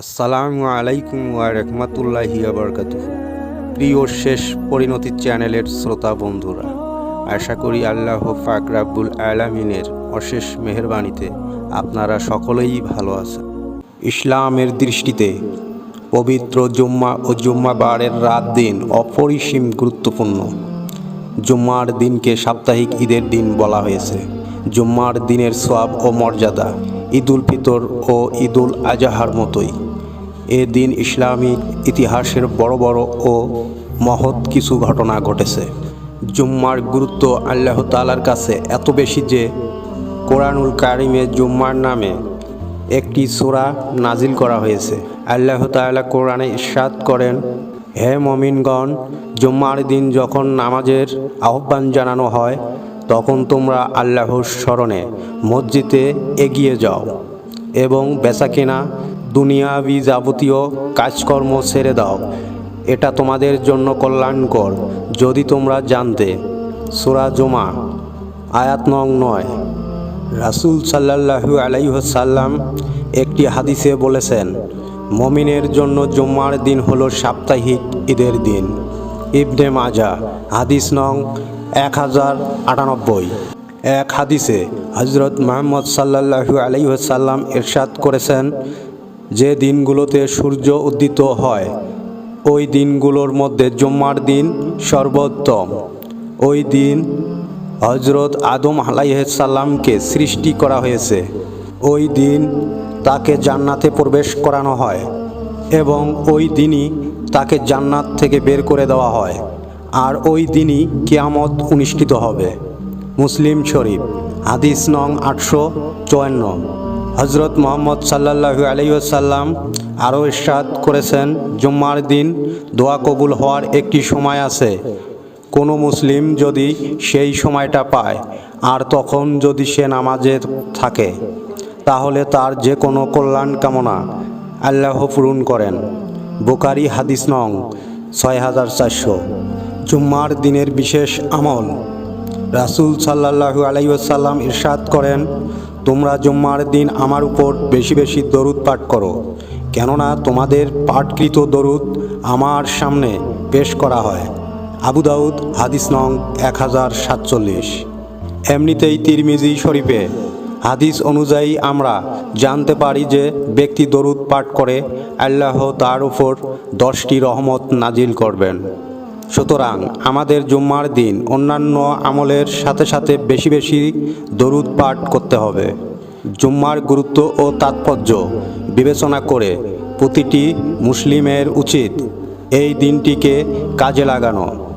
আসসালামু আলাইকুম ওয়া রহমতুল্লাহি আবরকাতুহ প্রিয় শেষ পরিণতি চ্যানেলের শ্রোতা বন্ধুরা, আশা করি আল্লাহ ফাক রাব্বুল আলামিনের অশেষ মেহরবানিতে আপনারা সকলেই ভালো আছেন। ইসলামের দৃষ্টিতে পবিত্র জুম্মা ও জুম্মাবারের রাত দিন অপরিসীম গুরুত্বপূর্ণ। জুম্মার দিনকে সাপ্তাহিক ঈদের দিন বলা হয়েছে। জুম্মার দিনের সোয়াব ও মর্যাদা ঈদুল ফিতর ও ঈদুল আজহার মতোই। এ দিন ইসলামী ইতিহাসের বড় বড় ও মহৎ কিছু ঘটনা ঘটেছে। জুম্মার গুরুত্ব আল্লাহ তালার কাছে এত বেশি যে কোরআনুল কারিমে জুম্মার নামে একটি সূরা নাজিল করা হয়েছে। আল্লাহ তাআলা কোরআনে ইরশাদ করেন, হে মমিনগণ, জুম্মার দিন যখন নামাজের আহ্বান জানানো হয় তখন তোমরা আল্লাহর স্মরণে মসজিদে এগিয়ে যাও এবং বেচাকেনা দুনিয়াবি যাবতীয় কাজকর্ম ছেড়ে দাও। এটা তোমাদের জন্য কল্যাণকর, যদি তোমরা জানতে। সুরা জমা আয়াত নং নয়। রাসুল সাল্লাহু আলাইসাল্লাম একটি হাদিসে বলেছেন, মমিনের জন্য জুম্মার দিন হলো সাপ্তাহিক ঈদের দিন। ইবনে মাজা হাদিস নং এক হাজার আটানব্বই। এক হাদিসে হজরত মোহাম্মদ সাল্লাহু আলাইসাল্লাম এরশাদ করেছেন, যে দিনগুলোতে সূর্য উদিত হয়, ওই দিনগুলোর মধ্যে জুম্মার দিন সর্বোত্তম। ওই দিন হজরত আদম আলাইসাল্লামকে সৃষ্টি করা হয়েছে। ওই দিন তাকে জান্নাতে প্রবেশ করানো হয় এবং ওই দিনই তাকে জান্নাত থেকে বের করে দেওয়া হয়। আর ওই দিনই কেয়ামত অনুষ্ঠিত হবে। মুসলিম শরীফ, হাদিস নং আটশো চুয়ান্ন। হজরত মোহাম্মদ সাল্লাহু আলাইসাল্লাম আরও ইরশাদ করেছেন, জুম্মার দিন দোয়া কবুল হওয়ার একটি সময় আছে। কোনো মুসলিম যদি সেই সময়টা পায়, আর তখন যদি সে নামাজে থাকে, তাহলে তার যে কোনো কল্যাণ কামনা আল্লাহ পূরণ করেন। বোকারি হাদিস নং ছয় হাজার চারশো। জুম্মার দিনের বিশেষ আমল। রাসুল সাল্লাহু আলাইসাল্লাম ইরশাদ করেন, তোমরা জুম্মার দিন আমার উপর বেশি বেশি দরুদ পাঠ করো, কেননা তোমাদের পাঠকৃত দরুদ আমার সামনে পেশ করা হয়। আবু দাউদ, হাদিস নং এক হাজার সাতচল্লিশ। এমনিতেই তিরমিজি শরীফে হাদিস অনুযায়ী আমরা জানতে পারি যে ব্যক্তি দরুদ পাঠ করে আল্লাহ তার উপর দশটি রহমত নাজিল করবেন। সুতরাং আমাদের জুম্মার দিন অন্যান্য আমলের সাথে সাথে বেশি বেশি দরুদ পাঠ করতে হবে। জুম্মার গুরুত্ব ও তাৎপর্য বিবেচনা করে প্রতিটি মুসলিমের উচিত এই দিনটিকে কাজে লাগানো।